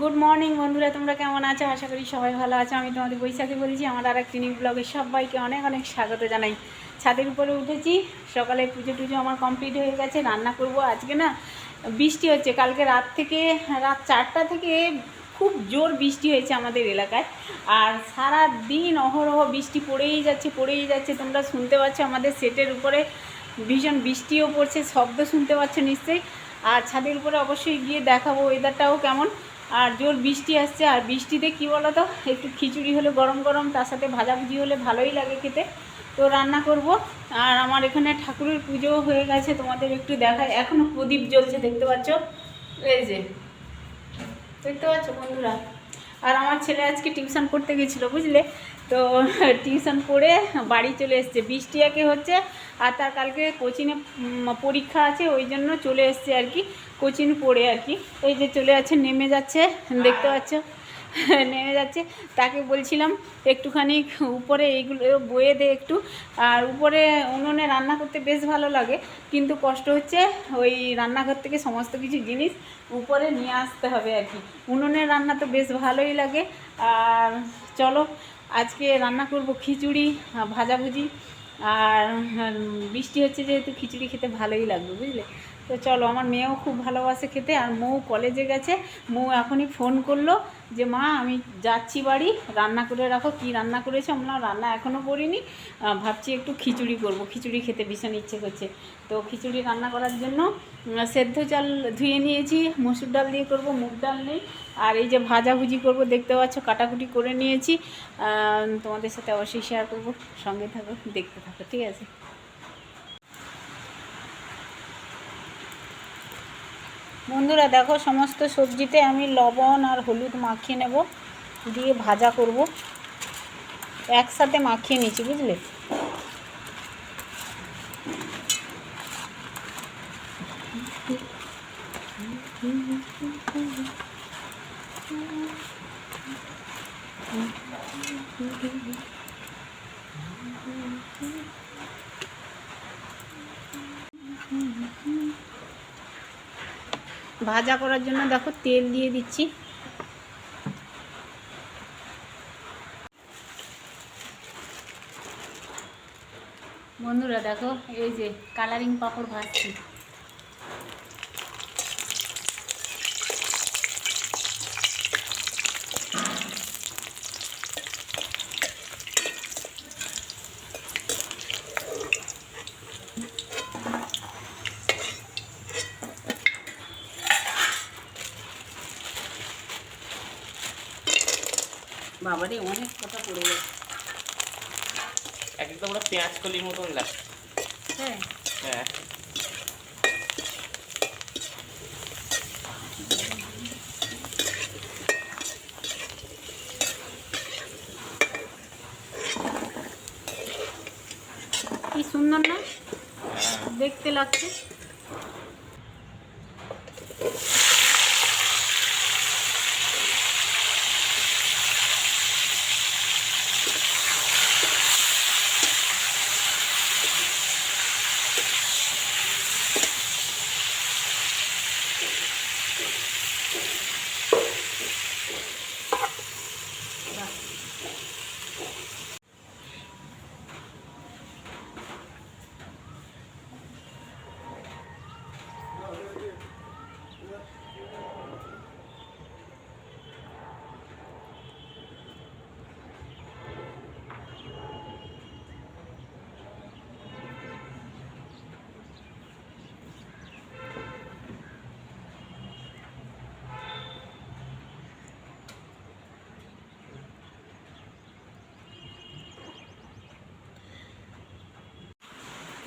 Good morning বন্ধুরা, তোমরা কেমন আছো? আশা করি সবাই ভালো আছো। আমি তোমাদের বৈশাখী বলছি, আমার আর একটি নিউ ব্লগে সবাইকে অনেক অনেক স্বাগত জানাই। ছাদের উপরে উঠেছি, সকালে পুজো টুজো আমার কমপ্লিট হয়ে গেছে, রান্না করব আজকে না। বৃষ্টি হচ্ছে, কালকে রাত থেকে, রাত চারটা থেকে খুব জোর বৃষ্টি হয়েছে আমাদের এলাকায়। আর সারা দিন অহরহ বৃষ্টি পড়েই যাচ্ছে পড়েই যাচ্ছে। তোমরা শুনতে পাচ্ছ আমাদের সেটের উপরে ভীষণ বৃষ্টিও পড়ছে, শব্দ শুনতে পাচ্ছ নিশ্চয়ই। আর ছাদের উপরে অবশ্যই গিয়ে দেখাবো ওয়েদারটাও কেমন। আর জোর বৃষ্টি আসছে, আর বৃষ্টিতে কি বলো তো একটু খিচুড়ি হলে গরম গরম, তার সাথে ভাজাভুজি হলে ভালোই লাগে খেতে। তো রান্না করব, আর আমার এখানে ঠাকুরের পুজো হয়ে গেছে, তোমাদের একটু দেখায় এখনও প্রদীপ জ্বলছে, দেখতে পাচ্ছ? এই যে, দেখতে পাচ্ছ বন্ধুরা? আর আমার ছেলে আজকে টিউশন করতে গেছিল, বুঝলে? তো টিউশন করে বাড়ি চলে এসছে। বৃষ্টি একে হচ্ছে আর তার কালকে উম, পরীক্ষা আছে ওই জন্য চলে এসছে আর কি কোচিং পড়ে আর কি। এই যে চলে যাচ্ছে নেমে যাচ্ছে দেখতে পাচ্ছ? নেমে যাচ্ছে। তাকে বলছিলাম একটুখানি উপরে এইগুলো বয়ে দে একটু। আর উপরে উনুনে রান্না করতে বেশ ভালো লাগে কিন্তু কষ্ট হচ্ছে ওই রান্নাঘর থেকে সমস্ত কিছু জিনিস উপরে নিয়ে আসতে হবে আর কি। উনুনের রান্না তো বেশ ভালোই লাগে আর চলো, আজকে রান্না করব খিচুড়ি ভাজাভুজি। আর বৃষ্টি হচ্ছে যেহেতু খিচুড়ি খেতে ভালোই লাগবে, বুঝলে? তো চলো, আমার মেয়েও খুব ভালোবাসে খেতে আর মৌ কলেজে গেছে। মৌ এখনই ফোন করল যে, মা, আমি যাচ্ছি বাড়ি, রান্না করে রাখো। কি রান্না করেছ? আমরা রান্না এখনও করিনি। ভাবছি একটু খিচুড়ি করব। খিচুড়ি খেতে ভীষণ ইচ্ছে করছে। তো খিচুড়ি রান্না করার জন্য সেদ্ধ চাল ধুয়ে নিয়েছি, মসুর ডাল দিয়ে করব, মুগ ডাল নেই। আর এই যে ভাজাভুজি করব, দেখতে পাচ্ছ, কাটাকুটি করে নিয়েছি। তোমাদের সাথে অবশ্যই শেয়ার করব। সঙ্গে থাকো, দেখতে থাকো, ঠিক আছে? বন্ধুরা, দেখো, সমস্ত সবজিতে আমি লবণ আর হলুদ মাখিয়ে নেব, দিয়ে ভাজা করব। একসাথে মাখিয়ে নিচ্ছি, বুঝলে? ভাজা করার জন্য দেখো তেল দিয়ে দিচ্ছি। বন্ধুরা দেখো এই যে কালারিং পাপড় ভাজছি বাবারে অনেক কথা পড়ে গেছে এক পুরো পেঁয়াজ কলির মতন লাগে। হ্যাঁ। হ্যাঁ। কি সুন্দর না? দেখতে লাগছে।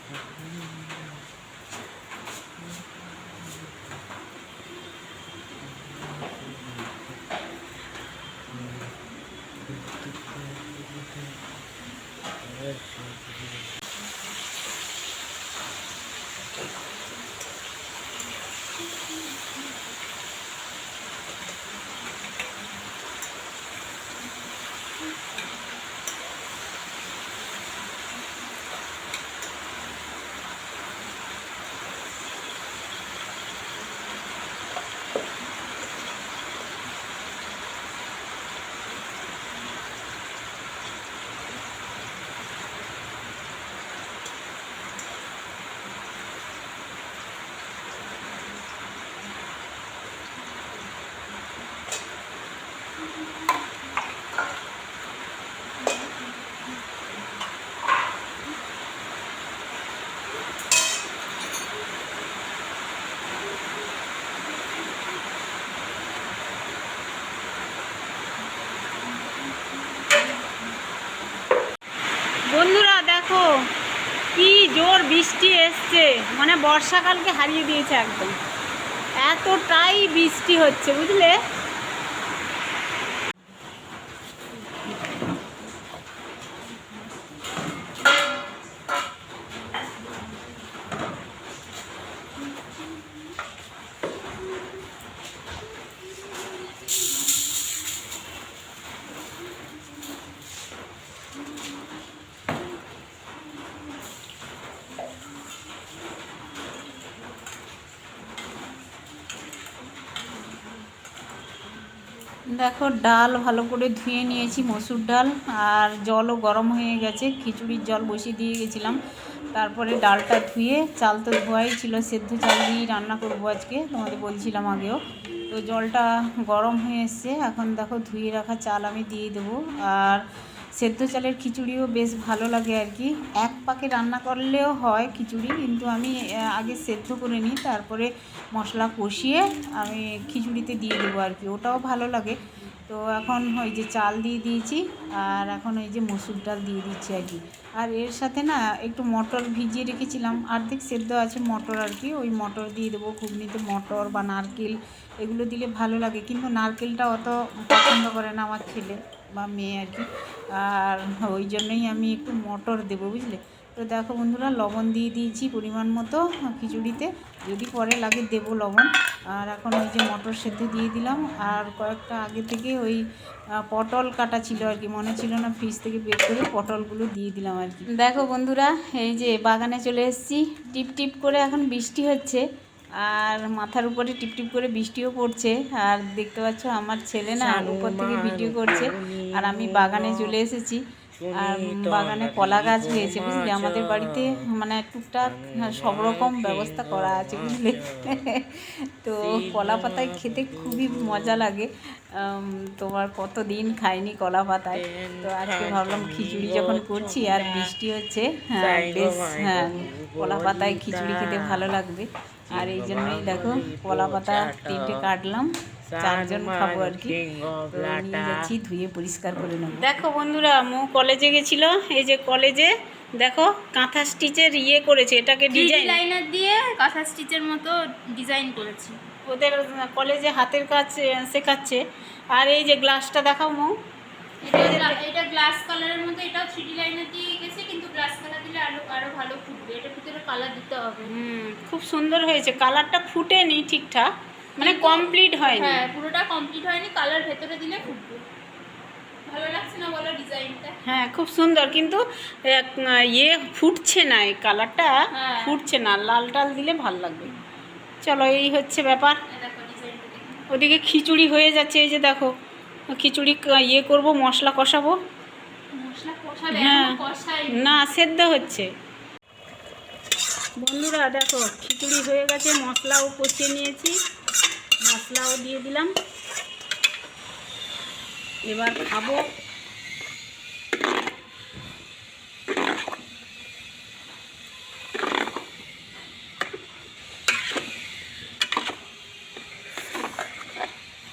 Mm-hmm. মানে বর্ষাকালকে হারিয়ে দিয়েছে একদম। এতটাই বৃষ্টি হচ্ছে বুঝলে? দেখো, ডাল ভালো করে ধুয়ে নিয়েছি, মসুর ডাল, আর জলও গরম হয়ে গেছে, খিচুড়ির জল বসিয়ে দিয়ে গেছিলাম। তারপরে ডালটা ধুয়ে, চাল তো ধোয়াই ছিল, সেদ্ধ চাল দিয়েই রান্না করব আজকে, তোমাদের বলছিলাম আগেও। তো জলটা গরম হয়ে এসছে, এখন দেখো ধুয়ে রাখা চাল আমি দিয়ে দেবো, আর সেদ্ধ চালের খিচুড়িও বেশ ভালো লাগে আর কি। এক পাকে রান্না করলেও হয় খিচুড়ি, কিন্তু আমি আগে সেদ্ধ করে নিই, তারপরে মশলা কষিয়ে আমি খিচুড়িতে দিয়ে দেবো আর কি। ওটাও ভালো লাগে। তো এখন ওই যে চাল দিয়ে দিয়েছি, আর এখন ওই যে মসুর ডাল দিয়ে দিচ্ছি আর কি। আর এর সাথে না, একটু মটর ভিজিয়ে রেখেছিলাম। অর্ধেক সেদ্ধ আছে মটর আর কি, ওই মটর দিয়ে দেবো। ঘুগনিতে মটর বা নারকেল, এগুলো দিলে ভালো লাগে। কিন্তু নারকেলটা অত পছন্দ করে না আমার ছেলে বা মেয়ে আর কি। আর ওই জন্যই আমি একটু মটর দেবো, বুঝলে? তো দেখো বন্ধুরা, লবণ দিয়ে দিয়েছি পরিমাণ মতো খিচুড়িতে। যদি পরে লাগে দেবো লবণ। আর এখন ওই যে মটর সেদ্ধ দিয়ে দিলাম। আর কয়েকটা আগে থেকে ওই পটল কাটা ছিল আর কি, মনে ছিল না ফ্রিজ থেকে বের করে পটলগুলো দিয়ে দিলাম আর কি। দেখো বন্ধুরা, এই যে বাগানে চলে এসেছি। টিপ টিপ করে এখন বৃষ্টি হচ্ছে। আর মাথার উপরে টিপ টিপ করে বৃষ্টিও পড়ছে। আর দেখতে পাচ্ছ আমার ছেলে না উপর থেকে ভিডিও করছে। আর আমি বাগানে চলে এসেছি। আর বাগানে কলা গাছ হয়েছে বুঝলি? আমাদের বাড়িতে মানে টুকটাক সব রকম ব্যবস্থা করা আছে বুঝলে? তো কলা পাতায় খেতে খুবই মজা লাগে। তোমার কতদিন খাইনি কলা পাতায়। তো আজকে ভাবলাম খিচুড়ি যখন করছি আর বৃষ্টি হচ্ছে হ্যাঁ বেশ হ্যাঁ কলা পাতায় খিচুড়ি খেতে ভালো লাগবে। আর এই জন্যই দেখো কলা পাতা তিনটে কাটলাম। চারজন খাব আর কি। নিয়ে যাচ্ছি ধুয়ে পরিষ্কার করে নেব। দেখো বন্ধুরা মো কলেজে গেছিল এই যে কলেজে দেখো কাঁথা স্টিচের ইয়ে করেছে এটাকে ডিজাইন লাইনার দিয়ে কাঁথা স্টিচের মতো ডিজাইন করেছি। ওদের কলেজে হাতের কাজ শেখাচ্ছে। আর এই যে গ্লাসটা দেখাও মো। এটা গ্লাস কালারের মতো এটাও থ্রি লাইনার দিয়ে গেছে কিন্তু গ্লাস কালার দিলে আরও আরও ভালো ফুটবে। এটা ভিতরে কালার দিতে হবে। হুম খুব সুন্দর হয়েছে। কালারটা ফুটেনি ঠিকঠাক। মানে কমপ্লিট হয়নি। হ্যাঁ পুরোটা কমপ্লিট হয়নি কালার ভেতরে দিলে ফুটবে ভালো লাগছে না বলো ডিজাইনটা? হ্যাঁ খুব সুন্দর কিন্তু ইয়ে ফুটছে না এই কালারটা হ্যাঁ। ফুটছে না লাল টাল দিলে ভালো লাগবে। চলো এই হচ্ছে ব্যাপার। ওদিকে খিচুড়ি হয়ে যাচ্ছে এই যে দেখো খিচুড়ি ইয়ে করব মশলা কষাবো। হ্যাঁ। না। সেদ্ধ হচ্ছে। বন্ধুরা দেখো খিচুড়ি হয়ে গেছে মশলাও কষিয়ে নিয়েছি। মশলাও দিয়ে দিলাম। এবার খাব।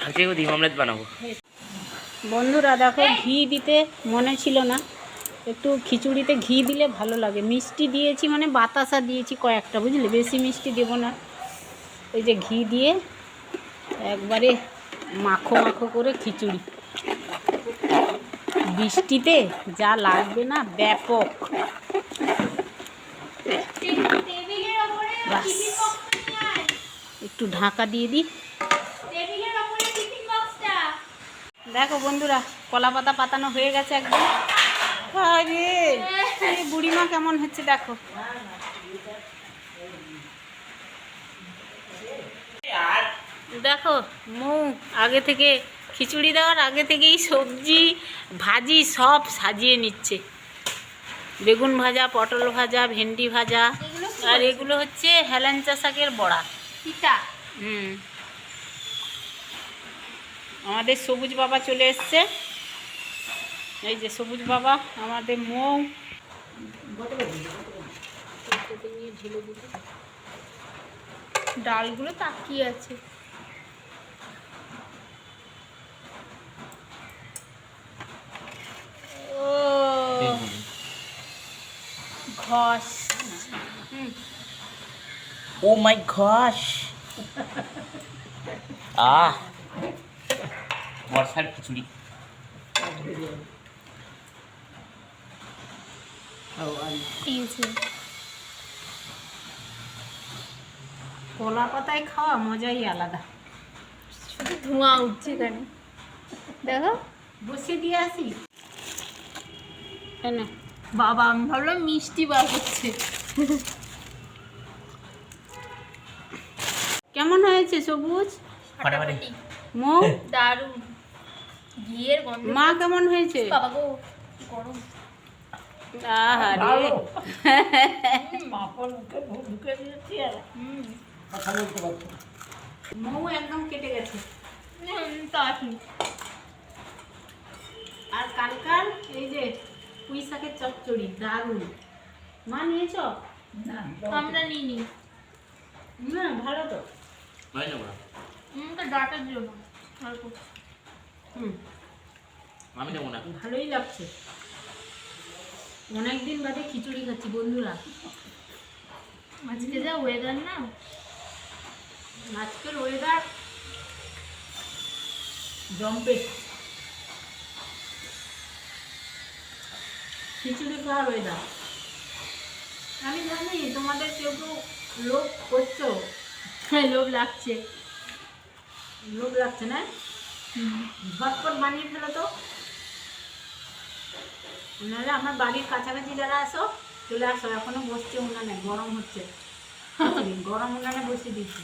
আজকে ডিম অমলেট বানাবো। বন্ধুরা দেখো ঘি দিতে মনে ছিল না। একটু খিচুড়িতে ঘি দিলে ভালো লাগে। মিষ্টি দিয়েছি মানে বাতাসা দিয়েছি কয়েকটা বুঝলি? বেশি মিষ্টি দেবো না। এই যে ঘি দিয়ে একবারে মাখো মাখো করে খিচুড়ি। বৃষ্টিতে যা লাগবে না ব্যাপক। একটু ঢাকা দিয়ে দিই। দেখো বন্ধুরা কলা পাতা পাতানো হয়ে গেছে একদম। বুড়িমা কেমন হচ্ছে দেখো। দেখো মৌ আগে থেকে খিচুড়ি দেওয়ার আগে থেকেই সবজি ভাজি সব সাজিয়ে নিচ্ছে। বেগুন ভাজা পটল ভাজা ভেন্ডি ভাজা আর এগুলো হচ্ছে হেলেঞ্চা শাকের বড়া। পিতা হুম। আমাদের সবুজ বাবা চলে এসছে। এই যে সবুজ বাবা আমাদের মৌ। ডালগুলো তাকিয়ে আছে। ও ও মাই গশ আহ। বর্ষার খিচুড়ি। কলা পাতায় খাওয়া মজাই আলাদা। শুধু ধোঁয়া উঠছে কেন দেখো। বসে দিয়ে আসি। এনে। বাবা আমি ভাবলাম মিষ্টি বার হচ্ছে কেমন হয়েছে সবুজ? মৌ? দারুণ। ঘিয়ের গন্ধ। মা কেমন হয়েছে? বাবা গো গরম। আহারে হুম। মৌ একদম কেটে গেছে। তা আর কালকার এই যে পুঁই শাকের চচ্চড়ি দারুণ। মা নিয়েছ? আমরা নিইনি। না ভালো তো। নয় না। বড়া হুম তো ডাটার জন্য অল্প হুম। আমি নেব না। ভালোই লাগছে। অনেকদিন বাদে খিচুড়ি খাচ্ছি বন্ধুরা। আজকে যা ওয়েদার না। আজকের ওয়েদার জম্পে। খিচুড়ি খাওয়ার ওয়েদার আমি জানি তোমাদের কেউ কেউ লোভ করছ। হ্যাঁ লোভ লাগছে। লোভ লাগছে না? ঝটপট বানিয়ে ফেলো তো। নাহলে আমার বাড়ির কাছাকাছি যারা আসো চলে আসো। এখনও বসছে উনানে, গরম হচ্ছে। গরম উনানে বসে দিচ্ছি।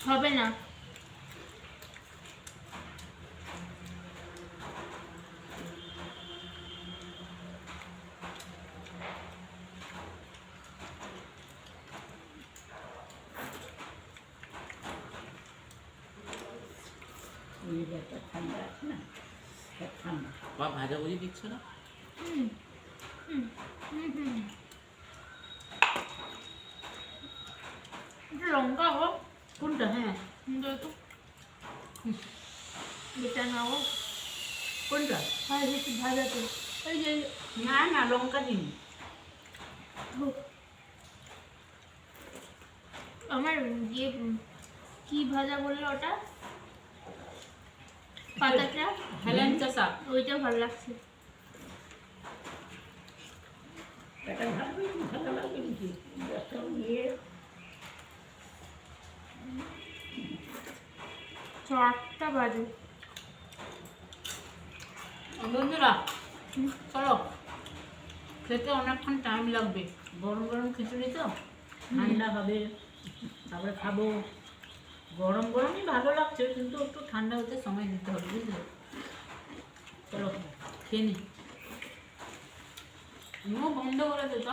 হবে না মা ভাজা ভুজি দিচ্ছ না হুম হুম হুম হুম এটা লঙ্কা গো কোনটা হ্যাঁ সুন্দর তো। এটা নাও? কোনটা? আর বেশি ভাজা তো এই যে না না লঙ্কা দিন আমার উম, কি ভাজা বলল ওটা? পাতাটা? হেলেঞ্চা শাক। ওইটা ভালো লাগছে। চারটা বাজে। বন্ধুরা চলো খেতে অনেকক্ষণ টাইম লাগবে। গরম গরম খিচুড়ি তো ঠান্ডা হবে তারপরে খাব। গরম গরমই ভালো লাগছে কিন্তু একটু ঠান্ডা হতে সময় দিতে হবে বুঝলে? চলো খেয়ে নি। বন্ধ করে দে তো